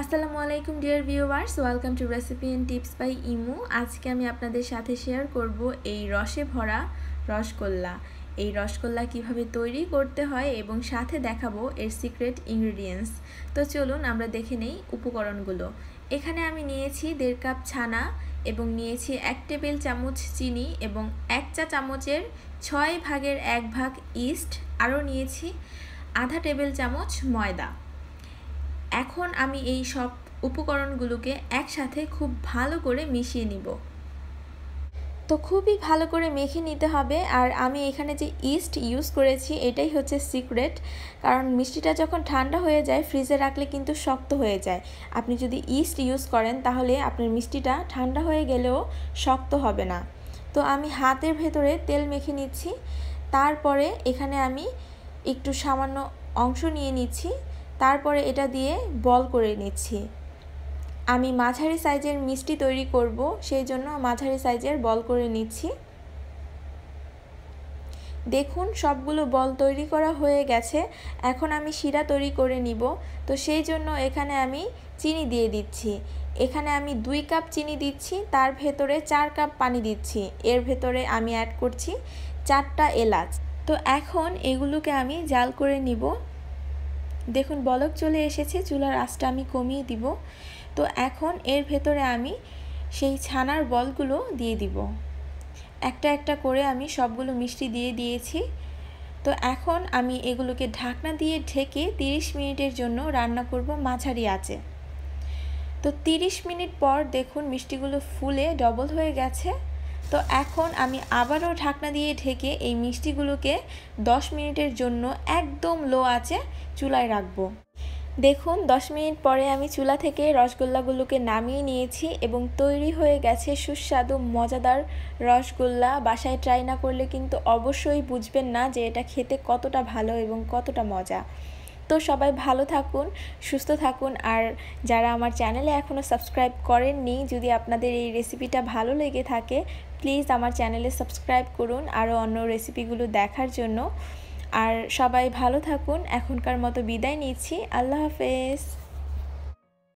আসসালামু আলাইকুম dear viewers welcome to recipe and tips by ইমু আজকে আমি আপনাদের সাথে শেয়ার করব এই রসে ভরা রসগোল্লা। এই রসগোল্লা কীভাবে তৈরি করতে হয় এবং সাথে দেখাবো এর সিক্রেট ইনগ্রিডিয়েন্টস তো চলুন আমরা দেখে নেই উপকরণগুলো। এখানে আমি নিয়েছি দেড় কাপ ছানা এবং নিয়েছি এক টেবিল চামচ চিনি এবং এক চা চামচের ছয় ভাগের এক ভাগ ইস্ট আরও নিয়েছি আধা টেবিল চামচ ময়দা। এখন আমি এই সব উপকরণগুলোকে একসাথে খুব ভালো করে মিশিয়ে নিব। তো খুবই ভালো করে মেখে নিতে হবে। আর আমি এখানে যে ইস্ট ইউজ করেছি, এটাই হচ্ছে সিক্রেট। কারণ মিষ্টিটা যখন ঠান্ডা হয়ে যায়, ফ্রিজে রাখলে কিন্তু শক্ত হয়ে যায়। আপনি যদি ইস্ট ইউজ করেন, তাহলে আপনার মিষ্টিটা ঠান্ডা হয়ে গেলেও শক্ত হবে না। তো আমি হাতের ভেতরে তেল মেখে নিচ্ছি। তারপরে এখানে আমি একটু সামান্য অংশ নিয়ে নিচ্ছি। তারপরে এটা দিয়ে বল করে নিচ্ছি। আমি মাঝারি সাইজের মিষ্টি তৈরি করব সেই জন্য মাঝারি সাইজের বল করে নিচ্ছি। দেখুন, সবগুলো বল তৈরি করা হয়ে গেছে। এখন আমি শিরা তৈরি করে নিব। তো সেই জন্য এখানে আমি চিনি দিয়ে দিচ্ছি। এখানে আমি দুই কাপ চিনি দিচ্ছি, তার ভেতরে চার কাপ পানি দিচ্ছি। এর ভেতরে আমি অ্যাড করছি চারটা এলাচ। তো এখন এগুলোকে আমি জাল করে নিব। দেখুন, বলক চলে এসেছে, চুলার আঁচটা আমি কমিয়ে দিব। তো এখন এর ভেতরে আমি সেই ছানার বলগুলো দিয়ে দিব। একটা একটা করে আমি সবগুলো মিষ্টি দিয়ে দিয়েছি। তো এখন আমি এগুলোকে ঢাকনা দিয়ে ঢেকে 30 মিনিটের জন্য রান্না করব মাঝারি আছে তো 30 মিনিট পর দেখুন, মিষ্টিগুলো ফুলে ডবল হয়ে গেছে। তো এখন আমি আবারও ঢাকনা দিয়ে ঢেকে এই মিষ্টিগুলোকে 10 মিনিটের জন্য একদম লো আছে চুলায় রাখব। দেখুন 10 মিনিট পরে আমি চুলা থেকে রসগোল্লাগুলোকে নামিয়ে নিয়েছি এবং তৈরি হয়ে গেছে সুস্বাদু, মজাদার রসগোল্লা। বাসায় ট্রাই না করলে কিন্তু অবশ্যই বুঝবেন না যে এটা খেতে কতটা ভালো এবং কতটা মজা। তো সবাই ভালো থাকুন, সুস্থ থাকুন। আর যারা আমার চ্যানেলে এখনও সাবস্ক্রাইব করেননি, যদি আপনাদের এই রেসিপিটা ভালো লেগে থাকে, প্লিজ আমার চ্যানেলে সাবস্ক্রাইব করুন আরও অন্য রেসিপিগুলো দেখার জন্য। আর সবাই ভালো থাকুন, এখনকার মতো বিদায় নিচ্ছি। আল্লাহ হাফেজ।